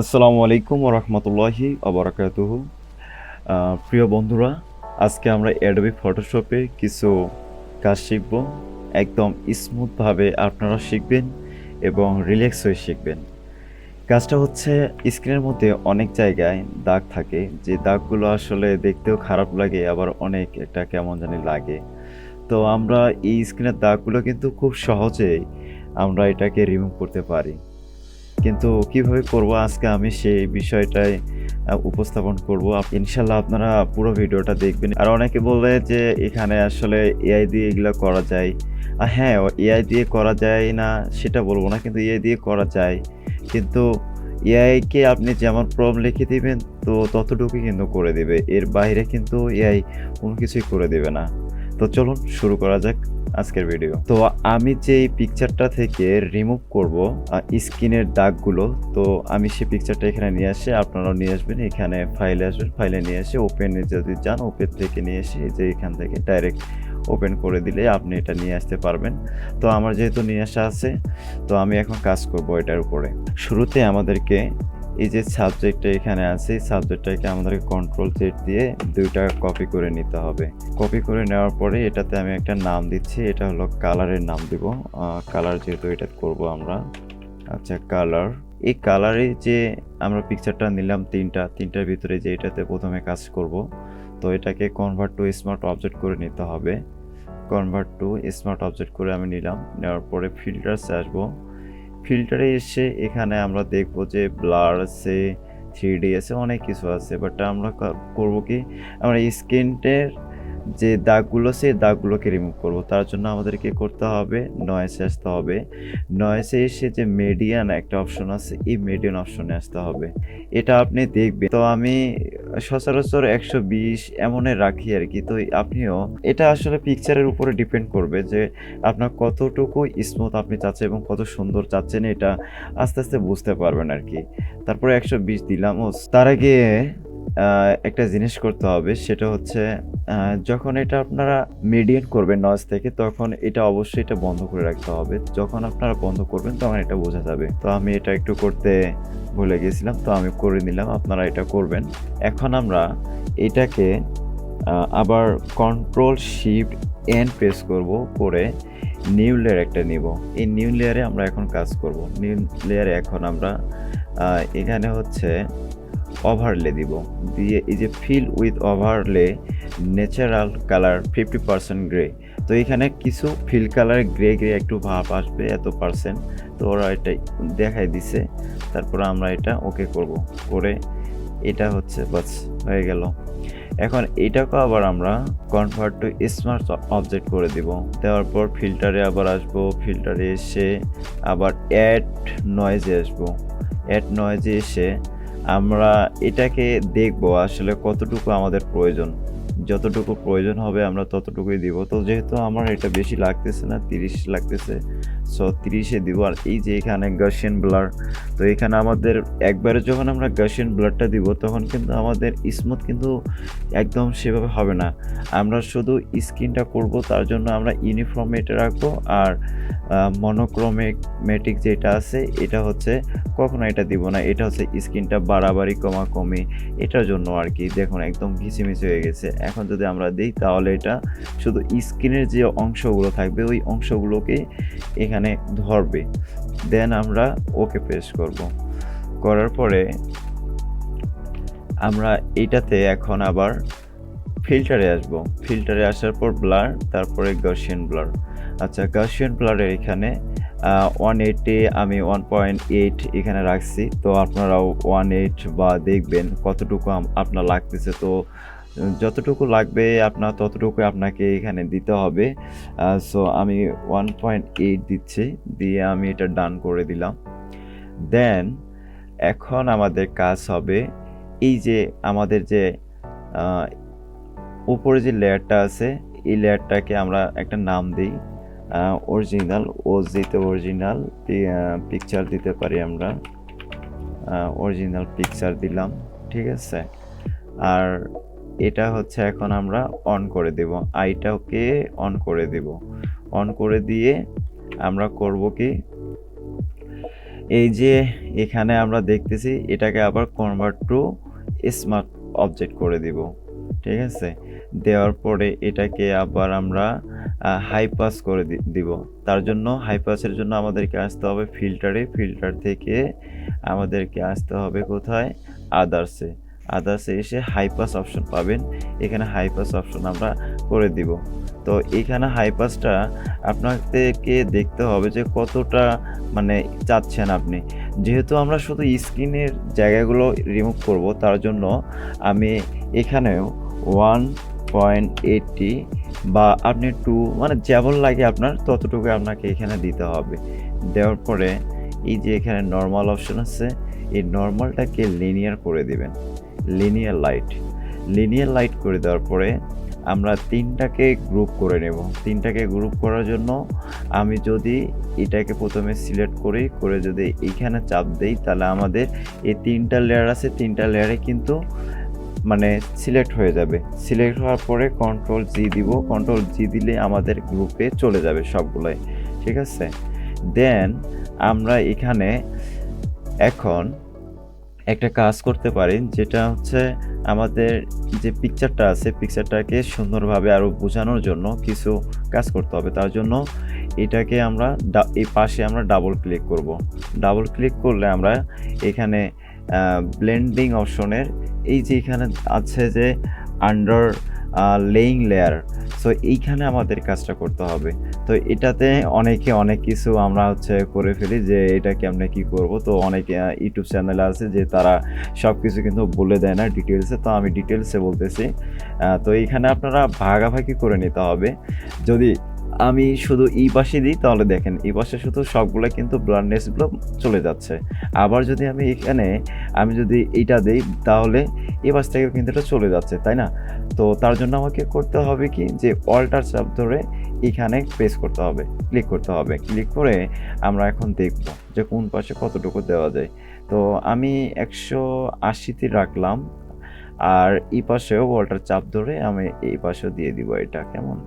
আসসালামু আলাইকুম রহমতুল্লাহি আবরাকাতুহ প্রিয় বন্ধুরা, আজকে আমরা অ্যাডোবি ফটোশপে কিছু কাজ শিখব। একদম স্মুথভাবে আপনারা শিখবেন এবং রিল্যাক্স হয়ে শিখবেন। কাজটা হচ্ছে স্ক্রিনের মধ্যে অনেক জায়গায় দাগ থাকে। যে দাগগুলো আসলে দেখতেও খারাপ লাগে, আবার অনেক একটা কেমন জানি লাগে। তো আমরা এই স্ক্রিনের দাগগুলো কিন্তু খুব সহজেই আমরা এটাকে রিমুভ করতে পারি। কিন্তু কীভাবে করব আজকে আমি সেই বিষয়টাই উপস্থাপন করব। ইনশাল্লাহ আপনারা পুরো ভিডিওটা দেখবেন। আর অনেকে বলে যে এখানে আসলে এআই দিয়ে এগুলো করা যায়। আর হ্যাঁ এআই দিয়ে করা যায় না সেটা বলব না কিন্তু এআই দিয়ে করা যায়। কিন্তু এআইকে আপনি যেমন প্রম লিখে দিবেন, তো ততটুকুই কিন্তু করে দেবে। এর বাইরে কিন্তু এআই কোনো কিছুই করে দেবে না। তো চলুন শুরু করা যাক। আজকের ভিডিও তো আমি যে পিকচারটা থেকে রিমুভ করব স্কিনের দাগগুলো, তো আমি সেই পিকচারটা এখানে নিয়ে আসি, আপনারাও নিয়ে আসবেন, এখানে ফাইলে আসবেন ফাইলে নিয়ে এসে ওপেনে যদি যান ওপেন থেকে নিয়ে এসে যে এখান থেকে ডাইরেক্ট ওপেন করে দিলে আপনি এটা নিয়ে আসতে পারবেন। তো আমার যেহেতু নিয়ে আসা আছে, তো আমি এখন কাজ করব এটার উপরে। শুরুতে আমাদেরকে এই যে সাবজেক্টটা এখানে আছে, এই সাবজেক্টটাকে আমাদেরকে কন্ট্রোল জেড দিয়ে দুইটা কপি করে নিতে হবে। কপি করে নেওয়ার পরে এটাতে আমি একটা নাম দিচ্ছি, এটা হলো কালারের নাম দিব। কালার যেহেতু এটা করব আমরা। আচ্ছা কালার এই কালারে যে আমরা পিকচারটা নিলাম তিনটা, তিনটার ভিতরে যে এটাতে প্রথমে কাজ করব, তো এটাকে কনভার্ট টু স্মার্ট অবজেক্ট করে নিতে হবে। কনভার্ট টু স্মার্ট অবজেক্ট করে আমি নিলাম, নেওয়ার পরে ফিল্টার্সে আসব। ফিল্টারে এসে এখানে আমরা দেখব যে ব্লার আছে থ্রি ডি আছে, অনেক কিছু আছে। বাট আমরা করব কি? আমরা স্ক্রিনের যে দাগগুলো, সেই দাগগুলোকে রিমুভ করব। তার জন্য আমাদেরকে করতে হবে নয়েসে আসতে হবে। নয়েসে এসে যে মেডিয়ান একটা অপশন আছে, এই মেডিয়ান অপশনে আসতে হবে। এটা আপনি দেখবেন। তো আমি সচরাচর একশো বিশ এমনে রাখি আর কি। তো আপনিও, এটা আসলে পিকচারের উপরে ডিপেন্ড করবে যে আপনার কতটুকু স্মুথ আপনি চাচ্ছেন এবং কত সুন্দর চাচ্ছেন, এটা আস্তে আস্তে বুঝতে পারবেন আর কি। তারপরে একশো বিশ দিলাম। তার আগে একটা জিনিস করতে হবে, সেটা হচ্ছে যখন এটা আপনারা মিডিয়েট করবেন নয়েজ থেকে, তখন এটা অবশ্যই এটা বন্ধ করে রাখতে হবে। যখন আপনারা বন্ধ করবেন, তখন এটা বোঝা যাবে। তো আমি এটা একটু করতে ভুলে গেছিলাম, তো আমি করে নিলাম, আপনারা এটা করবেন। এখন আমরা এটাকে আবার কন্ট্রোল শিফট এন প্রেস করব, করে নিউ লেয়ার একটা নিব। এই নিউ লেয়ারে আমরা এখন কাজ করব। নিউ লেয়ারে এখন আমরা এখানে হচ্ছে ওভারলে দিব। দিয়ে এই যে fill with overlay natural colour fifty percent grey তো এখানে কিছু ফিল কালার গ্রে গ্রে একটু ভাব আসবে এত পার্সেন্ট তো ওরা এটা দেখাই দিছে। তারপর আমরা এটা ওকে করব। করে এটা হচ্ছে বাস, হয়ে গেল। এখন এটাকে আবার আমরা কনভার্ট টু স্মার্ট অবজেক্ট করে দিব। দেওয়ার পর ফিল্টারে আবার আসব। ফিল্টারে এসে আবার অ্যাড নয়েজে আসব। অ্যাড নয়েজে এসে আমরা এটাকে দেখব আসলে কতটুকু আমাদের প্রয়োজন। যতটুকু প্রয়োজন হবে আমরা ততটুকুই দিব। তো যেহেতু আমার এটা বেশি লাগতেছে না, তিরিশ লাগতেছে সো তিরিশে দিব। আর এই যে এখানে গার্সিয়ান ব্লার তো এখানে আমাদের একবারে যখন আমরা গার্সিয়ান ব্লারটা দিব, তখন কিন্তু আমাদের স্মুথ কিন্তু একদম সেভাবে হবে না। আমরা শুধু স্কিনটা করব, তার জন্য আমরা ইউনিফর্ম এটা রাখব। আর মনোক্রোমেটিক যেটা আছে, এটা হচ্ছে কখনো এটা দিব না। এটা হচ্ছে স্কিনটা বাড়াবাড়ি কমা কমি এটার জন্য আর কি। দেখুন, একদম ঘিচিমিচি হয়ে গেছে। এখন যদি আমরা দিই, তাহলে এটা শুধু স্কিনের যে অংশগুলো থাকবে, ওই অংশগুলোকে এখানে ধরবে। দেন আমরা ওকে প্রেস করব। করার পরে আমরা এইটাতে এখন আবার ফিল্টারে আসব। ফিল্টারে আসার পর ব্লার তারপরে গার্সিয়ান ব্লার আচ্ছা গার্সিয়ান ব্লারের এখানে ওয়ান এইটে আমি ওয়ান পয়েন্ট এইট এখানে রাখছি। তো আপনারাও ওয়ান এইট বা দেখবেন কতটুকু আপনার লাগতেছে। তো যতটুকু লাগবে আপনার ততটুকু আপনাকে এখানে দিতে হবে। সো আমি ওয়ান পয়েন্ট এইট দিচ্ছি, দিয়ে আমি এটা ডান করে দিলাম। দেন এখন আমাদের কাজ হবে এই যে আমাদের যে উপরে যে লেয়ারটা আছে, এই লেয়ারটাকে আমরা একটা নাম দিই অরিজিনাল ও যেতে অরিজিনাল পিকচার দিতে পারি আমরা। অরিজিনাল পিকচার দিলাম, ঠিক আছে? আর এটা হচ্ছে এখন আমরা অন করে দেব। আইটাকে অন করে দেব। অন করে দিয়ে আমরা করব কি? এই যে এখানে আমরা দেখতেছি, এটাকে আবার কনভার্ট টু স্মার্ট অবজেক্ট করে দিব। ঠিক আছে? দেওয়ার পরে এটাকে আবার আমরা হাই পাস করে দিব। তার জন্য হাই পাসের জন্য আমাদেরকে আসতে হবে ফিল্টারে ফিল্টার থেকে আমাদেরকে আসতে হবে কোথায়? আদার্সে আদার্সে এসে হাইপাস অপশন পাবেন। এখানে হাই পাস অপশন আমরা করে দিব। তো এখানে হাই পাসটা আপনাদেরকে দেখতে হবে যে কতটা মানে চাচ্ছেন আপনি। যেহেতু আমরা শুধু স্ক্রিনের জায়গাগুলো রিমুভ করব, তার জন্য আমি এখানেও ওয়ান পয়েন্ট এইটটি বা আপনি টু মানে যেমন লাগে আপনার, ততটুকু আপনাকে এখানে দিতে হবে। দেওয়ার পরে এই যে এখানে নর্মাল অপশন আছে, এই নর্মালটাকে লিনিয়ার করে দিবেন। লিনিয়ার লাইট লিনিয়ার লাইট করে দেওয়ার পরে আমরা তিনটাকে গ্রুপ করে নেব। তিনটাকে গ্রুপ করার জন্য আমি যদি এটাকে প্রথমে সিলেক্ট করি, করে যদি এইখানে চাপ দেই, তাহলে আমাদের এই তিনটা লেয়ার আছে, তিনটা লেয়ারে কিন্তু মানে সিলেক্ট হয়ে যাবে। সিলেক্ট হওয়ার পরে কন্ট্রোল জি দিব। কন্ট্রোল জি দিলে আমাদের গ্রুপে চলে যাবে সবগুলোই। ঠিক আছে? দেন আমরা এখানে এখন একটা কাজ করতে পারি, যেটা হচ্ছে আমাদের যে পিকচারটা আছে পিকচারটাকে সুন্দরভাবে আরও বোঝানোর জন্য কিছু কাজ করতে হবে। তার জন্য এটাকে আমরা এই পাশে আমরা ডাবল ক্লিক করব। ডাবল ক্লিক করলে আমরা এখানে ব্লেন্ডিং অপশনের এই যে এখানে আছে যে আন্ডার লেইং লেয়ার সো এইখানে আমাদের কাজটা করতে হবে। তো, এটাতে অনেকে অনেক কিছু আমরা হচ্ছে করে ফেলি যে এটা কেমনে কি করব? তো, অনেকে ইউটিউব চ্যানেল আছে যে, তারা সব কিছু কিন্তু বলে দেয় না ডিটেলসে তো, আমি ডিটেলসে বলতেছি। তো, এইখানে আপনারা ভাগাভাগি করে নিতে হবে। যদি আমি শুধু এই পাশে দিই, তাহলে দেখেন, এই পাশে শুধু সবগুলো কিন্তু ব্লান্ডনেসগুলো চলে যাচ্ছে। আবার যদি আমি এখানে, আমি যদি এইটা দিই, তাহলে এই পাশ থেকে কিন্তু এটা চলে যাচ্ছে, তাই না? তো তার জন্য আমাকে করতে হবে কি, যে অল্টার চাপ ধরে এখানে প্রেস করতে হবে ক্লিক করতে হবে। ক্লিক করে আমরা এখন দেখব যে কোন পাশে কতটুকু দেওয়া যায়। তো আমি একশো আশিতে রাখলাম, আর এই পাশেও অল্টার চাপ ধরে আমি এই পাশেও দিয়ে দিব এটা, কেমন?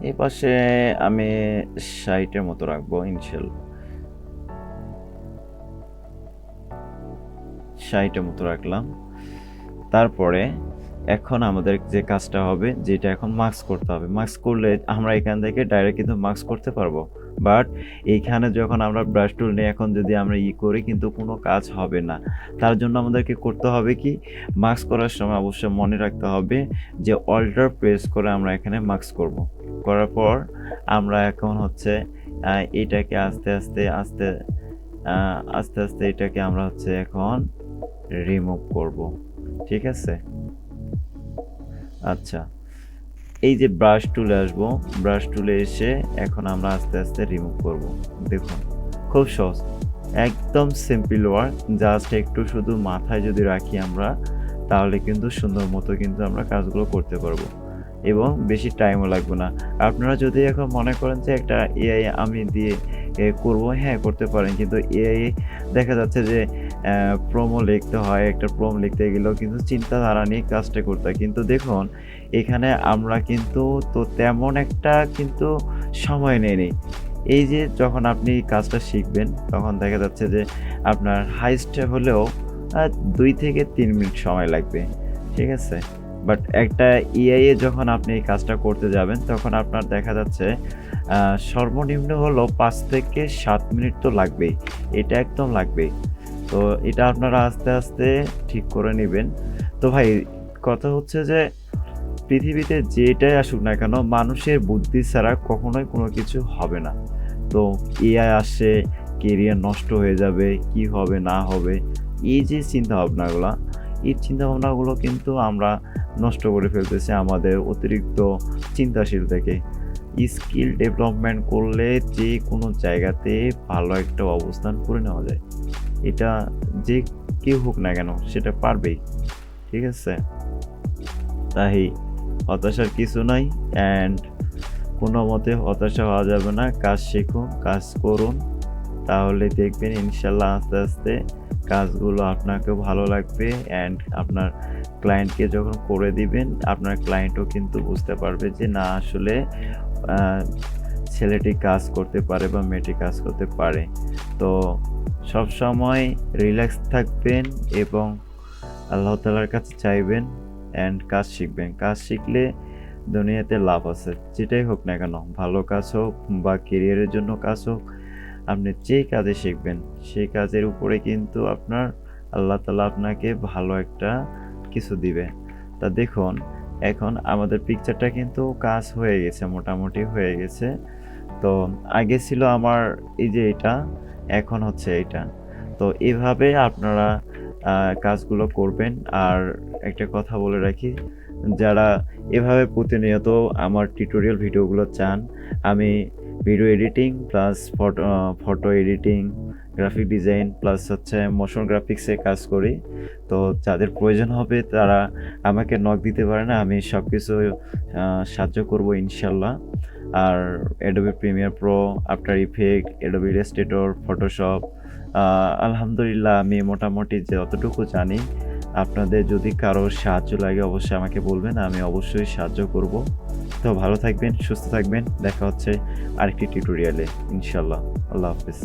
এই পাশে আমি ষাটের মতো রাখব ইনশাল ষাটের মতো রাখলাম। তারপরে এখন আমাদের যে কাজটা হবে, যেটা এখন মাস্ক করতে হবে। মাস্ক করলে আমরা এখান থেকে ডাইরেক্ট কিন্তু মাস্ক করতে পারব। বাট এইখানে যখন আমরা ব্রাশ টুল নিয়ে এখন যদি আমরা ই করি কিন্তু কোনো কাজ হবে না। তার জন্য আমাদেরকে করতে হবে কি? মার্কস করার সময় অবশ্যই মনে রাখতে হবে যে অল্টার প্রেস করে আমরা এখানে মার্কস করব। করার পর আমরা এখন হচ্ছে এটাকে আস্তে আস্তে আস্তে আস্তে আস্তে এটাকে আমরা হচ্ছে এখন রিমুভ করব। ঠিক আছে? আচ্ছা। এই যে ব্রাশ টুলে আসব ব্রাশ টুলে এসে এখন আমরা আস্তে আস্তে রিমুভ করব। দেখুন, খুব সহজ। একদম সিম্পল ওয়ার্ক জাস্ট একটু শুধু মাথায় যদি রাখি আমরা, তাহলে কিন্তু সুন্দর মতো কিন্তু আমরা কাজগুলো করতে পারব। এবং বেশি টাইমও লাগবে না। আপনারা যদি এখন মনে করেন যে একটা এআই আমি দিয়ে করব হ্যাঁ করতে পারেন। কিন্তু এআই দেখা যাচ্ছে যে প্রোমো লিখতে হয়, একটা প্রোম লিখতে গেলেও কিন্তু চিন্তাধারা নিয়ে কাজটা করতে হয়। কিন্তু দেখুন, এখানে আমরা কিন্তু তো তেমন একটা কিন্তু সময় নেই নি এই যে যখন আপনি কাজটা শিখবেন, তখন দেখা যাচ্ছে যে আপনার হাইস্টে হলেও দুই থেকে তিন মিনিট সময় লাগবে, ঠিক আছে? বাট একটা ইআই এ যখন আপনি এই কাজটা করতে যাবেন, তখন আপনার দেখা যাচ্ছে সর্বনিম্ন হলো পাঁচ থেকে সাত মিনিট তো লাগবেই, এটা একদম লাগবেই। তো এটা আপনারা আস্তে আস্তে ঠিক করে নেবেন। তো ভাই, কথা হচ্ছে যে পৃথিবীতে যেটাই আসুক না কেন, মানুষের বুদ্ধি ছাড়া কখনোই কোনো কিছু হবে না। তো এআই আসে কেরিয়ার নষ্ট হয়ে যাবে, কি হবে, না হবে, এই যে চিন্তা ভাবনাগুলো এই চিন্তা ভাবনাগুলো কিন্তু আমরা নষ্ট করে ফেলতেছি আমাদের অতিরিক্ত চিন্তাশীল থেকে। স্কিল ডেভেলপমেন্ট করলে যে কোনো জায়গাতে ভালো একটা অবস্থান করে নেওয়া যায়। এটা যে কেউ হোক না কেন সেটা পারবেই, ঠিক আছে? তাই হতাশার কিছু নাই অ্যান্ড কোনো মতে হতাশা হওয়া যাবে না। কাজ শিখুন কাজ করুন। তাহলে দেখবেন ইনশাল্লাহ আস্তে আস্তে কাজগুলো আপনাকেও ভালো লাগবে অ্যান্ড আপনার ক্লায়েন্টকে যখন করে দিবেন, আপনার ক্লায়েন্টও কিন্তু বুঝতে পারবে যে না, আসলে ছেলেটি কাজ করতে পারে বা মেয়েটি কাজ করতে পারে। তো সব সময় রিল্যাক্স থাকবেন এবং আল্লাহ তালার কাছে চাইবেন অ্যান্ড কাজ শিখবেন। কাজ শিখলে দুনিয়াতে লাভ আছে, যেটাই হোক না কেন, ভালো কাজ হোক বা কেরিয়ারের জন্য কাজ হোক, আপনি যে কাজে শিখবেন, সেই কাজের উপরে কিন্তু আপনার আল্লাহ তালা আপনাকে ভালো একটা কিছু দিবে। তা দেখুন, এখন আমাদের পিকচারটা কিন্তু কাজ হয়ে গেছে, মোটামুটি হয়ে গেছে। তো আগে ছিল আমার এই যে এটা এখন হচ্ছে এটা তো এভাবে আপনারা কাজগুলো করবেন। আর একটা কথা বলে রাখি, যারা এভাবে প্রতিনিয়ত আমার টিউটোরিয়াল ভিডিওগুলো চান, আমি video editing plus photo photo editing graphic design plus হচ্ছে মোশন গ্রাফিক্সে কাজ করি। তো যাদের প্রয়োজন হবে তারা আমাকে নক দিতে পারে না, আমি সব কিছু সাহায্য করব ইনশাল্লাহ। আর Adobe Premiere Pro After Effect Adobe Illustrator Photoshop আলহামদুলিল্লাহ আমি মোটামুটি যতটুকু জানি, আপনাদের যদি কারও সাহায্য লাগে অবশ্যই আমাকে বলবেন, আমি অবশ্যই সাহায্য করব। তো ভালো থাকবেন, সুস্থ থাকবেন, দেখা হচ্ছে আরেকটি টিউটোরিয়ালে ইনশাল্লাহ আল্লাহ হাফিজ।